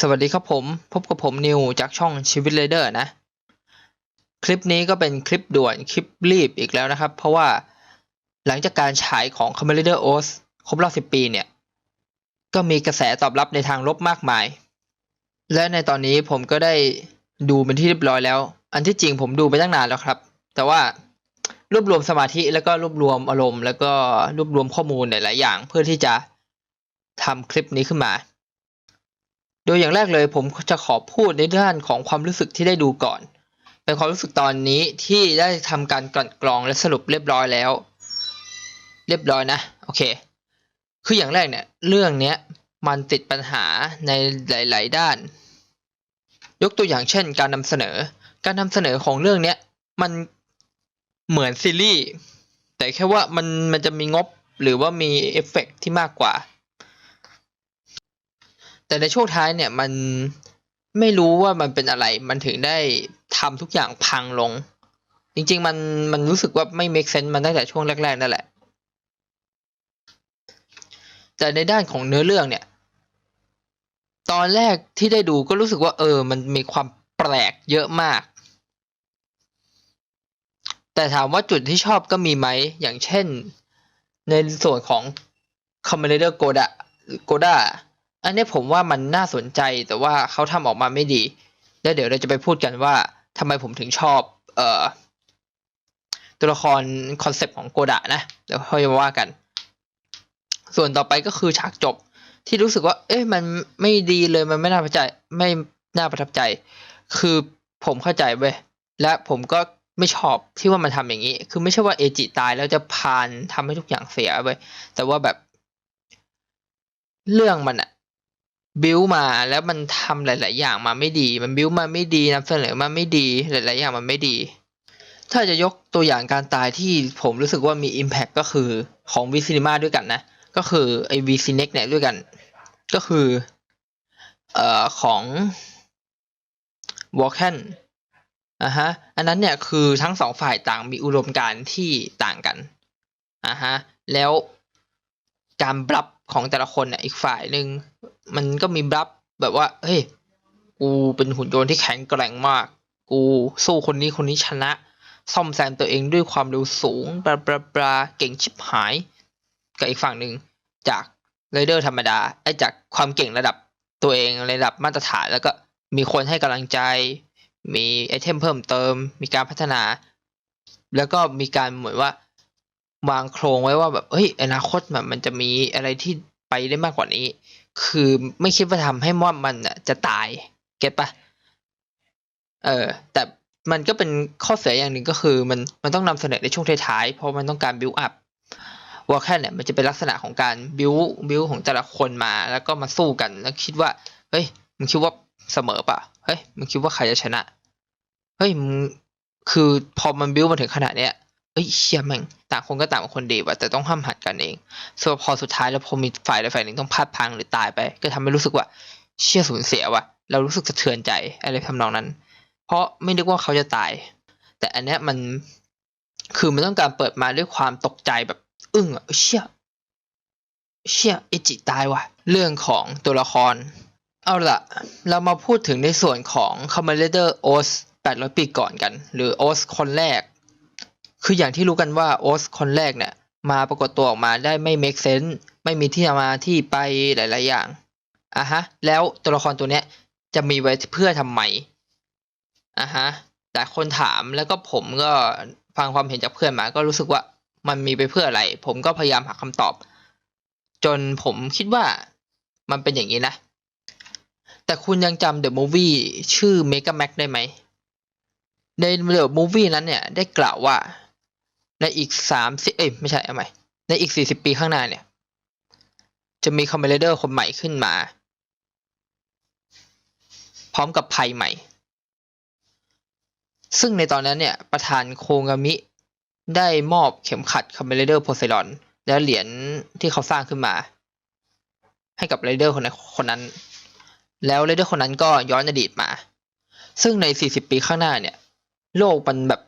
สวัสดีครับผม พบกับผมนิวจากช่องชีวิตเรเดอร์นะ คลิปนี้ก็เป็นคลิปด่วนคลิปรีบอีกแล้วนะครับ เพราะว่าหลังจากการฉายของ c o m m a n d e r OS ครบรอบ 10 ปีเนี่ย ก็มีกระแสตอบรับในทางลบมากมาย และในตอนนี้ผมก็ได้ดูเป็นที่เรียบร้อยแล้ว อันที่จริงผมดูไปตั้งนานแล้วครับ แต่ว่ารวบรวมสมาธิแล้วก็รวบรวมอารมณ์ แล้วก็รวบรวมข้อมูลหลายๆอย่าง เพื่อที่จะทำคลิปนี้ขึ้นมา โดยอย่างแรกเลยผมจะขอพูดในด้านของความรู้สึกที่ได้ดูก่อน เป็นความรู้สึกตอนนี้ที่ได้ทำการกลั่นกรองและสรุปเรียบร้อยแล้ว เรียบร้อยนะโอเค คืออย่างแรกเนี่ยเรื่องเนี้ยมันติดปัญหาในหลาย ๆ ด้าน ยกตัวอย่างเช่น การนำเสนอ การนำเสนอของเรื่องเนี้ยมันเหมือนซีรีส์แต่แค่ว่ามันมันจะมีงบหรือว่ามีเอฟเฟกต์ที่มากกว่า แต่ในช่วงท้ายเนี่ยมันไม่รู้ว่ามันเป็นอะไร มันถึงได้ทำทุกอย่างพังลง จริง ๆ มันมันรู้สึกว่าไม่ make sense มันตั้งแต่ช่วงแรกๆนั่นแหละ แต่ในด้านของเนื้อเรื่องเนี่ย ตอนแรกที่ได้ดูก็รู้สึกว่า เออ มันมีความแปลกเยอะมาก แต่ถามว่าจุดที่ชอบก็มีไหม อย่างเช่น ในส่วนของ c o m m a n d e r Goda Goda อันนี้ผมว่ามันน่าสนใจแต่ว่าเขาทำออกมาไม่ดี แล้วเดี๋ยวเราจะไปพูดกันว่าทำไมผมถึงชอบเอ่อตัวละครคอนเซปต์ของโกดะนะเดี๋ยวค่อยมาว่ากัน ส่วนต่อไปก็คือฉากจบที่รู้สึกว่า เอ๊ะมันไม่ดีเลยมันไม่น่าประทับใจไม่น่าประทับใจ คือผมเข้าใจเว้ยและผมก็ไม่ชอบที่ว่ามันทำอย่างนี้ คือไม่ใช่ว่าเอจิตายแล้วจะพานทำให้ทุกอย่างเสียเว้ยแต่ว่าแบบ เรื่องมันอะ บิวมาแล้วมันทำหลาย ๆ อย่างมาไม่ดี มันบิวมาไม่ดีนำเสนอมาไม่ดีหลาย ๆ อย่างมันไม่ดี ถ้าจะยกตัวอย่างการตายที่ผมรู้สึกว่ามี Impact ก็คือของ v c i n e m a ด้วยกันนะ ก็คือไอ้ v c n e x เนี่ยด้วยกัน ก็คือเอ่อของ w a l k a n อะฮะอันนั้นเนี่ยคือทั้งสองฝ่ายต่างมีอุดมการณ์ที่ต่างกันอะฮะแล้วการบลับของแต่ละคนเนี่ยอีกฝ่ายหนึ่ง มันก็มีบลับแบบว่า เฮ้ย กูเป็นหุ่นยนต์ที่แข็งแกร่งมาก กูสู้คนนี้คนนี้ชนะ ซ่อมแซมตัวเองด้วยความเร็วสูงบลาบลาบลาเก่งชิบหาย กับอีกฝั่งหนึ่งจากไรเดอร์ธรรมดาไอ้จากความเก่งระดับตัวเองระดับมาตรฐานแล้วก็มีคนให้กำลังใจ มีไอเทมเพิ่มเติม มีการพัฒนา แล้วก็มีการเหมือนว่าวางโครงไว้ว่าแบบเฮ้ยอนาคตแบบมันจะมีอะไรที่ไปได้มากกว่านี้ คือไม่คิดว่าทำให้มอดมันอะจะตาย เก็ตปะเออ แต่มันก็เป็นข้อเสียอย่างหนึ่งก็คือมันมันต้องนำเสนอในช่วงท้ายๆ เพราะมันต้องการบิวอัพวอลแคนเนี่ยมันจะเป็นลักษณะของการบิวบิวของแต่ละคนมา แล้วก็มาสู้กัน แล้วคิดว่า เฮ้ยมึงคิดว่าเสมอปะเฮ้ยมึงคิดว่าใครจะชนะ เฮ้ยมึงคือพอมันบิวมาถึงขนาดเนี้ย เอ้ยเชี่ยแม่งต่างคนก็ต่างคนดีว่ะแต่ต้องห้ามหันกันเองส่วนพอสุดท้ายแล้วพอมีฝ่ายใดฝ่ายหนึ่งต้องพลาดพังหรือตายไป ก็ทำให้รู้สึกว่า เชี่ยสูญเสียว่ะเรารู้สึกสะเทือนใจอะไรทำนองนั้น เพราะไม่นึกว่าเขาจะตาย แต่อันเนี้ยมันคือมันต้องการเปิดมาด้วยความตกใจแบบ อึ้งอะเชี่ยเชี่ยเอจิตายว่ะ เรื่องของตัวละคร เอาละเรามาพูดถึงในส่วนของ c o m m a n d e r OS 800 ปีก่อนกัน หรือ OS คนแรก คืออย่างที่รู้กันว่า OS คนแรกเนี่ย มาปรากฏตัวออกมาได้ไม่ make sense ไม่มีที่มาที่ไปหลาย ๆ อย่างอะฮะ แล้วตัวละครตัวเนี้ยจะมีไว้เพื่อทำไมอะฮะแต่คนถามแล้วก็ผมก็ฟังความเห็นจากเพื่อนมา ก็รู้สึกว่ามันมีไปเพื่ออะไร ผมก็พยายามหาคำตอบ จนผมคิดว่ามันเป็นอย่างนี้นะ แต่คุณยังจำ The Movie ชื่อ Mega Max ได้ไหมใน The Movie นั้นเนี่ยได้กล่าวว่า ในอีกสามสิเอ้ยไม่ใช่เอาใหม่ในอีกสี่สิบปีข้างหน้าเนี่ย จะมีคอมเมเดอร์คนใหม่ขึ้นมา พร้อมกับภัยใหม่ ซึ่งในตอนนั้นเนี่ยประธานโคงามิได้มอบเข็มขัดคอมเมเดอร์โพไซดอนและเหรียญที่เขาสร้างขึ้นมา ให้กับไรเดอร์คนนั้นคนนั้น แล้วไรเดอร์คนนั้นก็ย้อนอดีตมา ซึ่งใน 40 ปีข้างหน้าเนี่ย โลกมันแบบ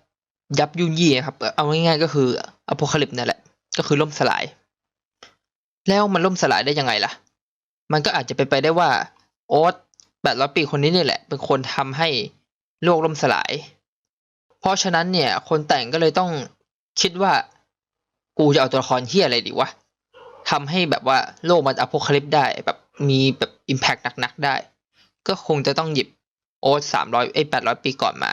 ยับยุ่งยี่ครับ เอาง่ายๆก็คืออพคาลิปนั่นแหละ ก็คือล่มสลาย แล้วมันล่มสลายได้ยังไงล่ะ มันก็อาจจะเป็นไปได้ว่าโอ๊ตแปดร้อยปีคนนี้นี่แหละ เป็นคนทำให้โลกล่มสลาย เพราะฉะนั้นเนี่ย คนแต่งก็เลยต้องคิดว่า กูจะเอาตัวละครเฮียอะไรดีวะทำให้แบบว่าโลกมันอพคาลิปได้แบบมีแบบอิมแพ t หนักๆได้ ก็คงจะต้องหยิบโอ๊ตสามร้อยไอ้แปดร้อยปีก่อนมา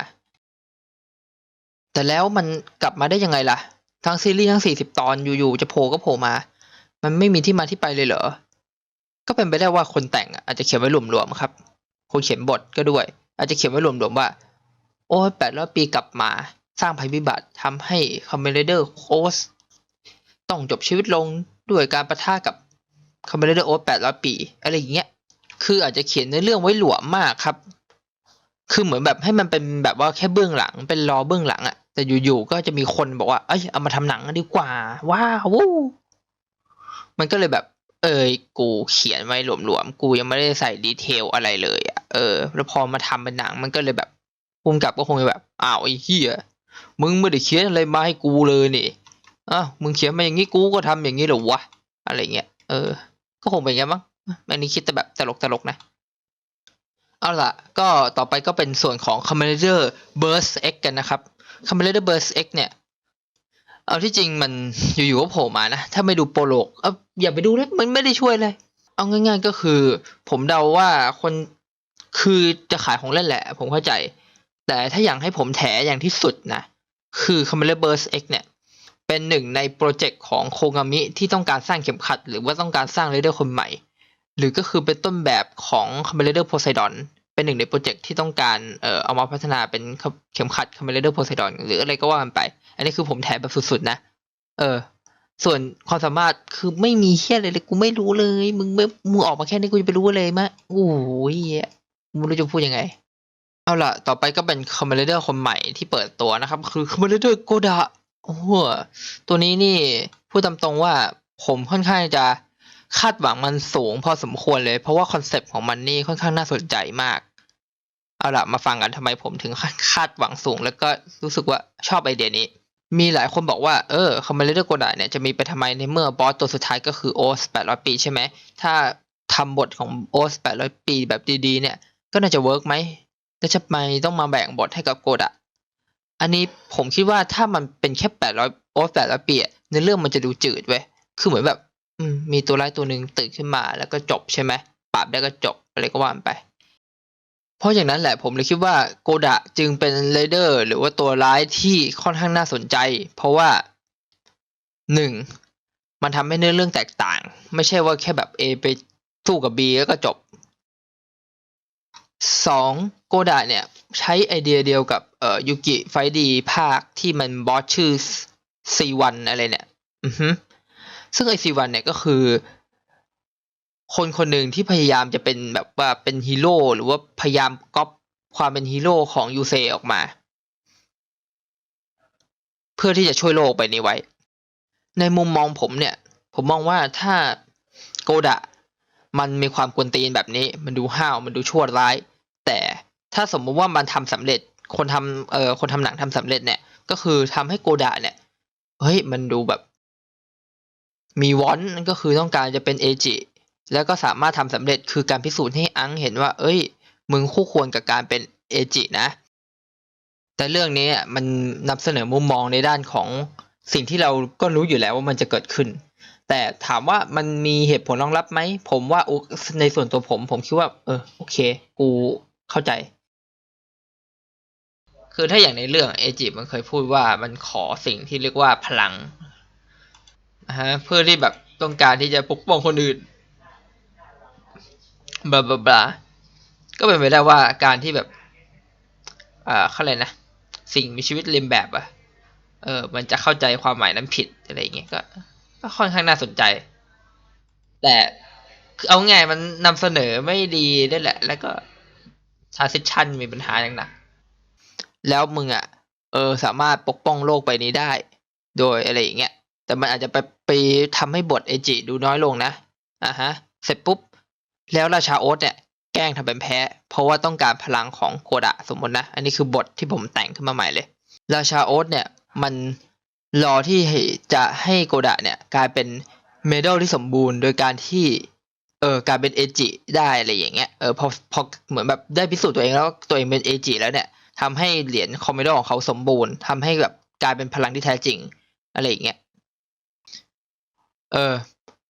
แต่แล้วมันกลับมาได้ยังไงล่ะ ทั้งซีรีส์ทั้งสี่สิบตอนอยู่ๆจะโผล่ก็โผล่มา มันไม่มีที่มาที่ไปเลยเหรอ ก็เป็นไปได้ว่าคนแต่งอาจจะเขียนไว้หลวมๆครับ คนเขียนบทก็ด้วย อาจจะเขียนไว้หลวมๆว่า โอ้แปดร้อยปีกลับมาสร้างภัยพิบัติทำให้คอมเมเดอร์โคสต้องจบชีวิตลงด้วยการประทะกับคอมเมเดอร์โอแปดร้อยปี อะไรอย่างเงี้ย คืออาจจะเขียนในเรื่องไว้หลวมมากครับ คือเหมือนแบบให้มันเป็นแบบว่าแค่เบื้องหลังเป็นรอเบื้องหลังอะ แต่อยู่ๆก็จะมีคนบอกว่า เอ้ยเอามาทำหนังดีกว่า ว้าวู้มันก็เลยแบบ เอยกูเขียนไว้หลวมๆ กูยังไม่ได้ใส่ดีเทลอะไรเลยอะเออ แล้วพอมาทำเป็นหนัง มันก็เลยแบบภูมิกับก็คงจะแบบ อ้าวไอ้เหี้ย มึงไม่ได้เขียนอะไรมาให้กูเลยนี่อ้าวมึงเขียนมาอย่างนี้กูก็ทำอย่างนี้เหรอวะ อะไรเงี้ย เออ ก็คงเป็นอย่างนี้มั้งอันนี้คิดแต่แบบตลกตลกๆนะ เอาล่ะ ก็ต่อไปก็เป็นส่วนของ Commander Burst X กันนะครับ Commander Burst X เนี่ย เอาที่จริงมันอยู่ๆก็โผล่มานะ ถ้าไม่ดูโปรโลกเอาอย่าไปดูเลยมันไม่ได้ช่วยเลย เอาง่าย ๆก็คือ ผมเดาว่าคนคือจะขายของเล่นแหละ ผมเข้าใจ แต่ถ้าอยากให้ผมแถอย่างที่สุดนะ คือ Commander Burst X เนี่ย เป็นหนึ่งในโปรเจกต์ของโคงามิที่ต้องการสร้างเข็มขัด หรือว่าต้องการสร้างเรเดอร์คนใหม่ หรือก็คือเป็นต้นแบบของ c o m m a n d e r Poseidon เป็นหนึ่งในโปรเจกต์ที่ต้องการเอ่อเอามาพัฒนาเป็นเข็มขัด c o m m a n d e r Poseidon หรืออะไรก็ว่ากันไป อันนี้คือผมแถมแบบสุดๆนะ เออ ส่วนความสามารถคือไม่มีเฮี้ยอะไรเลยกูไม่รู้เลย มึงไม่มึงออกมาแค่นี้กูจะไปรู้เลยมะโอ้ยเหี้ยกูไม่รู้จะพูดยังไง เอาล่ะ ต่อไปก็เป็น c o m m a n d e r คนใหม่ที่เปิดตัวนะครับ คือ c o m m a n d e r Goda โอ้โหตัวนี้นี่พูดตามตรงว่าผมค่อนข้างจะ คาดหวังมันสูงพอสมควรเลย เพราะว่าคอนเซปต์ของมันนี่ค่อนข้างน่าสนใจมาก เอาล่ะมาฟังกันทำไมผมถึงคาดหวังสูง แล้วก็รู้สึกว่าชอบไอเดียนี้ มีหลายคนบอกว่าเออคอมเมดี้โกดาเนี่ยจะมีไปทำไมในเมื่อบอสตัวสุดท้ายก็คือโอสแปดร้อยปีใช่ไหม ถ้าทำบทของโอสแปดร้อยปีแบบดีๆ เนี่ยก็น่าจะเวิร์กไหมแล้วจะไมต้องมาแบ่งบทให้กับโกดะอันนี้ผมคิดว่าถ้ามันเป็นแค่แปดร้อยโอสแปดร้อยปีอะในเรื่องมันจะดูจืดเว้ยคือเหมือนแบบ มีตัวร้ายตัวหนึ่งตื่นขึ้นมาแล้วก็จบใช่ไหมปราบได้ก็จบอะไรก็ว่านไป เพราะอย่างนั้นแหละผมเลยคิดว่าโกดะจึงเป็นเรเดอร์หรือว่าตัวร้ายที่ค่อนข้างน่าสนใจ เพราะว่าหนึ่งมันทำให้เนื้อเรื่องแตกต่าง ไม่ใช่ว่าแค่แบบ A ไปสู้กับ B แล้วก็จบสองโกดะเนี่ย ใช้ไอเดียเดียวกับเอ่อยูกิไฟดีภาคที่มันบอสชื่อ C1 อะไรเนี่ย อือฮึ ซึ่งไอ C1 เนี่ยก็คือ คนคนหนึ่งที่พยายามจะเป็นแบบว่าเป็นฮีโร่หรือว่าพยายามก๊อปความเป็นฮีโร่ของยูเซออกมา เพื่อที่จะช่วยโลกไปนี้ไว้ ในมุมมองผมเนี่ย ผมมองว่าถ้าโกดะมันมีความกวนตีนแบบนี้ มันดูห้าวมันดูชั่วร้าย แต่ถ้าสมมุติว่ามันทำสำเร็จคนทำเอ่อคนทำหนังทำสำเร็จเนี่ย ก็คือทำให้โกดะเนี่ยเฮ้ยมันดูแบบ มีวอนก็คือต้องการจะเป็นเอจิแล้วก็สามารถทำสำเร็จคือการพิสูจน์ให้อังเห็นว่า เอ้ย มึงคู่ควรกับการเป็นเอจินะ แต่เรื่องนี้มันนำเสนอมุมมองในด้านของสิ่งที่เราก็รู้อยู่แล้วว่ามันจะเกิดขึ้น แต่ถามว่ามันมีเหตุผลรองรับไหม ผมว่าในส่วนตัวผม ผมคิดว่า เออโอเค กูเข้าใจ คือถ้าอย่างในเรื่องเอจิมันเคยพูดว่ามันขอสิ่งที่เรียกว่าพลัง ฮะเพื่อที่แบบต้องการที่จะปกป้องคนอื่นบลาบลาบลาก็เป็นไปได้ว่าการที่แบบอ่าเขาเลยกนะ สิ่งมีชีวิตเลียนแบบอะเออ มันจะเข้าใจความหมายนั้นผิดอะไรอย่างเงี้ยก็ก็ค่อนข้างน่าสนใจ แต่คือเอาไงมันนำเสนอไม่ดีด้วยแหละ แล้วก็ทาร์ซิชันมีปัญหาอย่างหนัก แล้วมึงอะ เออ สามารถปกป้องโลกใบนี้ได้ โดยอะไรอย่างเงี้ย แต่มันอาจจะไป ไปทำให้บทเอจิดูน้อยลงนะอะฮะ เสร็จปุ๊บ แล้วราชาโอ๊ตเนี่ยแกล้งทำเป็นแพ้ เพราะว่าต้องการพลังของโกดะสมมตินะ อันนี้คือบทที่ผมแต่งขึ้นมาใหม่เลย ราชาโอ๊ตเนี่ยมันรอที่จะให้โกดะเนี่ยกลายเป็นเมดัลที่สมบูรณ์ โดยการที่เอออกลายเป็นเอจิได้อะไรอย่างเงี้ยเออพอพอเหมือนแบบได้พิสูจน์ตัวเองแล้วตัวเองเป็นเอจิแล้วเนี่ยทำให้เหรียญคอมเมโดของเขาสมบูรณ์ทำให้แบบกลายเป็นพลังที่แท้จริง อะไรอย่างเงี้ย เออ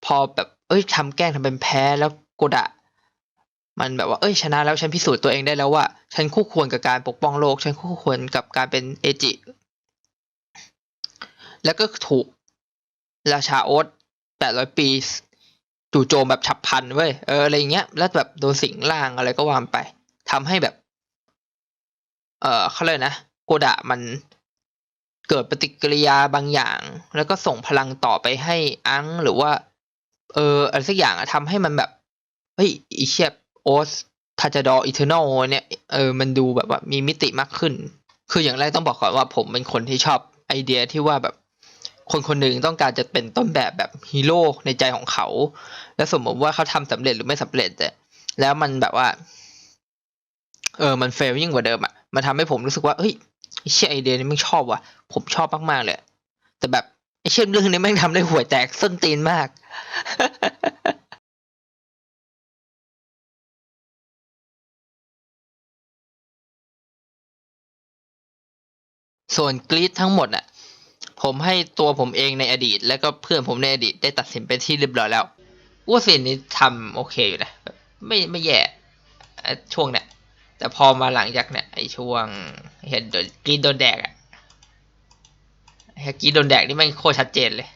พอแบบ เอ้ยทำแกล้งทำเป็นแพ้แล้วโกดะ มันแบบว่าเอ้ยชนะแล้วฉันพิสูจน์ตัวเองได้แล้วว่า ฉันคู่ควรกับการปกป้องโลก ฉันคู่ควรกับการเป็นเอจิ แล้วก็ถูกราชาโอ๊ตแปดร้อยปีจู่โจมแบบฉับพลันเว้ยเอออะไรเงี้ย แล้วแบบโดนสิงร่างอะไรก็วามไปทำให้แบบ เออเขาเลยนะโกดะมัน เกิดปฏิกิริยาบางอย่าง แล้วก็ส่งพลังต่อไปให้อังหรือว่า เอออะไรสักอย่างอะทำให้มันแบบเฮ้ยอีเชียโอสทาจดออิเทอร์นอลเนี่ยเออมันดูแบบว่ามีมิติมากขึ้น คืออย่างแรกต้องบอกก่อนว่าผมเป็นคนที่ชอบไอเดียที่ว่าแบบคนคนหนึ่งต้องการจะเป็นต้นแบบแบบฮีโร่ในใจของเขา แล้วสมมติว่าเขาทำสำเร็จหรือไม่สำเร็จแต่แล้วมันแบบว่า เออมันเฟลยิ่งกว่าเดิมอะมันทำให้ผมรู้สึกว่าเฮ้ย ไอเชี่ยไอเดียนี้ไม่ชอบว่ะ ผมชอบมากๆเลย แต่แบบไอเช่นเรื่องนี้แม่งทำได้ห่วยแตกส้นตีนมากส่วนกรีดทั้งหมดอะ ผมให้ตัวผมเองในอดีต แล้วก็เพื่อนผมในอดีตได้ตัดสินเป็นที่เรียบร้อยแล้วว่าสิ่งนี้ทำโอเคอยู่นะไม่ไม่แย่ช่วงเนี้ย แต่พอมาหลังจากเนี่ยไอช่วงเห็นโดนกรีดโดนแดกอะไอ้กรีดโดนแดกนี่มันโคตรชัดเจนเลย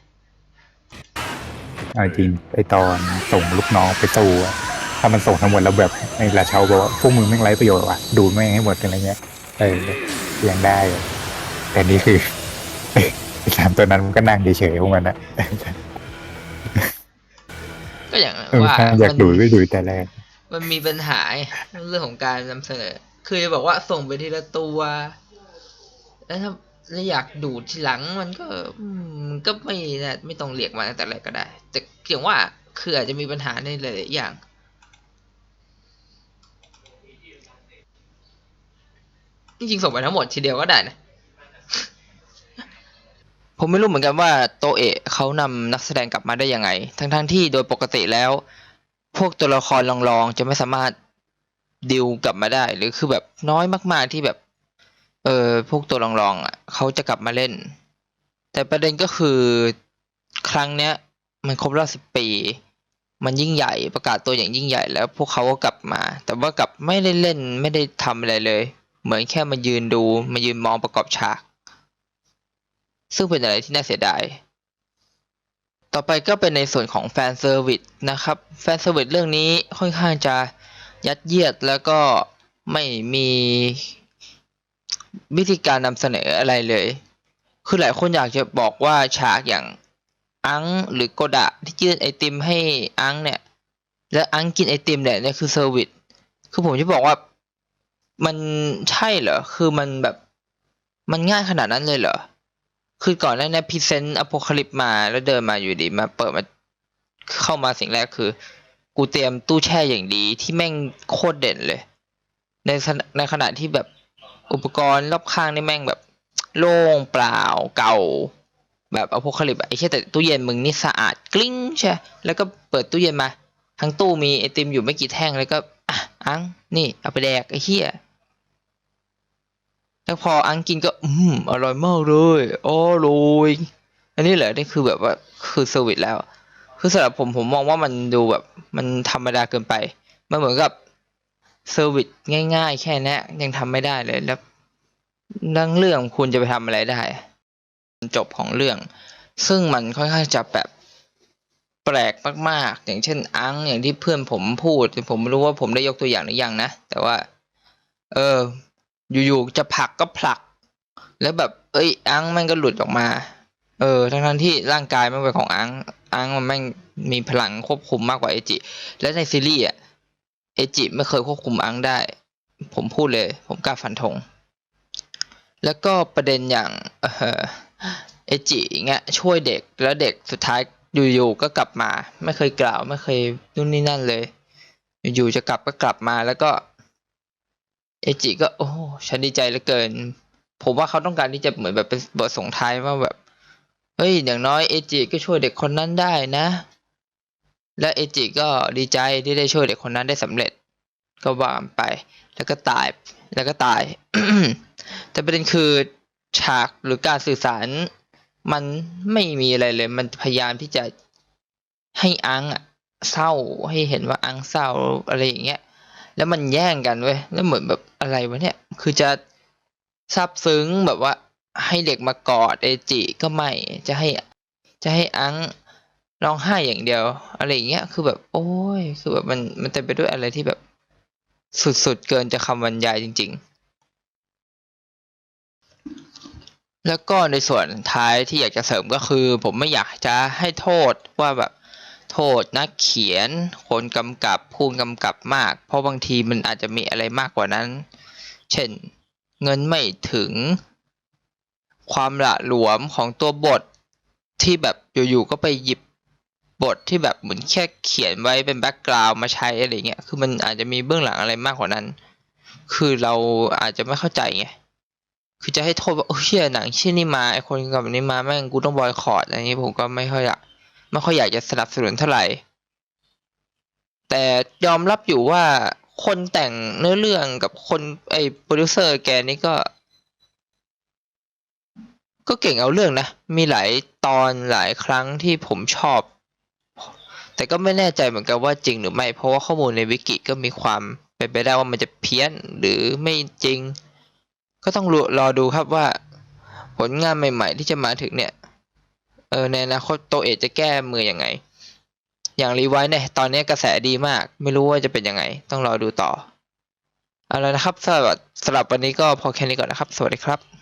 เอาจริงไอตอนส่งลูกน้องไปตู้อะถ้ามันส่งทั้งหมดแล้วแบบไอราชาบอกว่าพวกมึงไม่งไร้ประโยชน์ว่ะดูแม่งให้หมดอะไรเงี้ยเออยังได้อยู่แต่นี่คือไอสามตัวนั้นมันก็นั่งเฉยๆพวกมันนะก็อย่างเออว่าถ้าอยากมันดูก็ดูแต่แรก มันมีปัญหาเรื่องของการนำเสนอ คือจะบอกว่าส่งไปทีละตัว แล้วถ้าแล้วอยากดูดทีหลังมันก็มันก็ไม่นะไม่ต้องเรียกมาแต่แรก็ได้ แต่เพียงว่าคืออาจจะมีปัญหาในหลายๆอย่างจริงๆส่งไปทั้งหมดทีเดียวก็ได้นะ ผมไม่รู้เหมือนกันว่าโตเอะเขานำนักแสดงกลับมาได้ยังไง ทั้งๆที่โดยปกติแล้ว พวกตัวละครรองๆจะไม่สามารถดิวกลับมาได้ หรือคือแบบน้อยมาก ๆที่แบบ เออพวกตัวรองๆอะเขาจะกลับมาเล่น แต่ประเด็นก็คือครั้งเนี้ย มันครบรอบสิบปี มันยิ่งใหญ่ประกาศตัวอย่างยิ่งใหญ่แล้วพวกเขาก็กลับมา แต่ว่ากลับไม่ได้เล่นไม่ได้ทำอะไรเลย เหมือนแค่มายืนดูมายืนมองประกอบฉาก ซึ่งเป็นอะไรที่น่าเสียดาย ต่อไปก็เป็นในส่วนของแฟนเซอร์วิสนะครับ แฟนเซอร์วิสเรื่องนี้ค่อนข้างจะยัดเยียดแล้วก็ไม่มีวิธีการนำเสนออะไรเลย คือหลายคนอยากจะบอกว่าฉากอย่างอังหรือโกดะที่ยื่นไอติมให้อังเนี่ย แล้วอังกินไอติมเนี่ยเนี่ยคือเซอร์วิส คือผมจะบอกว่ามันใช่เหรอ คือมันแบบมันง่ายขนาดนั้นเลยเหรอ คือก่อนหน้านี้พรีเซนต์อโพคลิปมาแล้วเดินมาอยู่ดีมาเปิดมาเข้ามาสิ่งแรกคือ กูเตรียมตู้แช่อย่างดีที่แม่งโคตรเด่นเลย ในขณะในขณะที่แบบอุปกรณ์รอบข้างนี่แม่งแบบโล่งเปล่าเก่า แบบอโพคลิปไอ้แค่แต่ตู้เย็นมึงนี่สะอาดกลิ้งใช่แล้วก็เปิดตู้เย็นมา ทั้งตู้มีไอติมอยู่ไม่กี่แท่งแล้วก็อะอังนี่เอาไปแดกไอ้เหี้ย แล้วพออังกินก็ อืมอร่อยมากเลยอร่อยอันนี้เหรอนี่คือแบบว่าคือเซอร์วิสแล้ว คือสำหรับผมผมมองว่ามันดูแบบ มันธรรมดาเกินไป มันเหมือนกับเซอร์วิสง่ายๆ แค่เนี้ยยังทำไม่ได้เลยแล้วเรื่องเรื่องคุณจะไปทำอะไรได้ จบของเรื่อง ซึ่งมันค่อนข้างจะแบบแปลกมากๆ อย่างเช่น อังอย่างที่เพื่อนผมพูด ผมไม่รู้ว่าผมได้ยกตัวอย่างหรือยังนะ แต่ว่า เออ อยู่ๆจะผลักก็ผลัก แล้วแบบ เอ้ย อังแม่งก็หลุดออกมา เออ ทั้งที่ร่างกายมันเป็นของอัง อังมันแม่งมีพลังควบคุมมากกว่าเอจิ และในซีรีส์อะ เอจิไม่เคยควบคุมอังได้ ผมพูดเลย ผมกล้าฟันธง แล้วก็ประเด็นอย่างเออเอจิอย่างเงี้ยช่วยเด็กแล้วเด็กสุดท้ายอยู่ๆก็กลับมา ไม่เคยกล่าว ไม่เคยนู่นนี่นั่นเลย อยู่ๆจะกลับก็กลับมาแล้วก็ เอจิก็โอ้ฉันดีใจเหลือเกิน ผมว่าเขาต้องการที่จะเหมือนแบบเป็นบทส่งท้ายว่าแบบเฮ้ยอย่างน้อยเอจิก็ช่วยเด็กคนนั้นได้นะ และเอจิก็ดีใจที่ได้ช่วยเด็กคนนั้นได้สำเร็จ ก็ว่ากันไป แล้วก็ตายแล้วก็ตาย แต่ประเด็นคือฉากหรือการสื่อสาร มันไม่มีอะไรเลย มันพยายามที่จะให้อังอะเศร้าให้เห็นว่าอังเศร้าอะไรอย่างเงี้ย แล้วมันแย่งกันเว้ยแล้วเหมือนแบบอะไรวะเนี่ย คือจะซาบซึ้งแบบว่า ให้เด็กมากอดเอจิก็ไม่จะให้จะให้อังร้องไห้อย่างเดียว อะไรอย่างเงี้ยคือแบบ โอ้ยคือแบบมันมันเต็มไปด้วยอะไรที่แบบ สุดๆเกินจะคำบรรยายจริง ๆ แล้วก็ในส่วนท้ายที่อยากจะเสริมก็คือ ผมไม่อยากจะให้โทษว่าแบบ โทษนักเขียน คนกำกับผู้กำกับมาก เพราะบางทีมันอาจจะมีอะไรมากกว่านั้น เช่น เงินไม่ถึง ความละหลวมของตัวบทที่แบบอยู่ๆก็ไปหยิบบทที่แบบเหมือนแค่เขียนไว้เป็นแบ็กกราวด์มาใช้อะไรเงี้ย คือมันอาจจะมีเบื้องหลังอะไรมากกว่านั้น คือเราอาจจะไม่เข้าใจไง คือจะให้โทษว่าโอ้เชี่ยหนังเชี่ยนี่มาไอคนกำกับนี้มาแม่งกูต้องบอยคอร์ดอะไรอย่างนี้ผมก็ไม่ค่อยอยาก ไม่ค่อยอยากจะสนับสนุนเท่าไหร่ แต่ยอมรับอยู่ว่าคนแต่งเนื้อเรื่องกับคนไอโปรดิวเซอร์แกนี่ก็ ก็เก่งเอาเรื่องนะ มีหลายตอนหลายครั้งที่ผมชอบ แต่ก็ไม่แน่ใจเหมือนกันว่าจริงหรือไม่ เพราะว่าข้อมูลในวิกิก็มีความเป็นไปได้ว่ามันจะเพี้ยนหรือไม่จริง ก็ต้องรอรอดูครับว่า ผลงานใหม่ ๆ ที่จะมาถึงเนี่ย เออในอนาคตโตเอจะแก้มืออยังไง อย่างรีไวท์เนี่ยตอนนี้กระแสดีมาก ไม่รู้ว่าจะเป็นยังไง ต้องรอดูต่อ เอาละนะครับสำหรับสำหรับวันนี้ก็พอแค่นี้ก่อนนะครับ สวัสดีครับ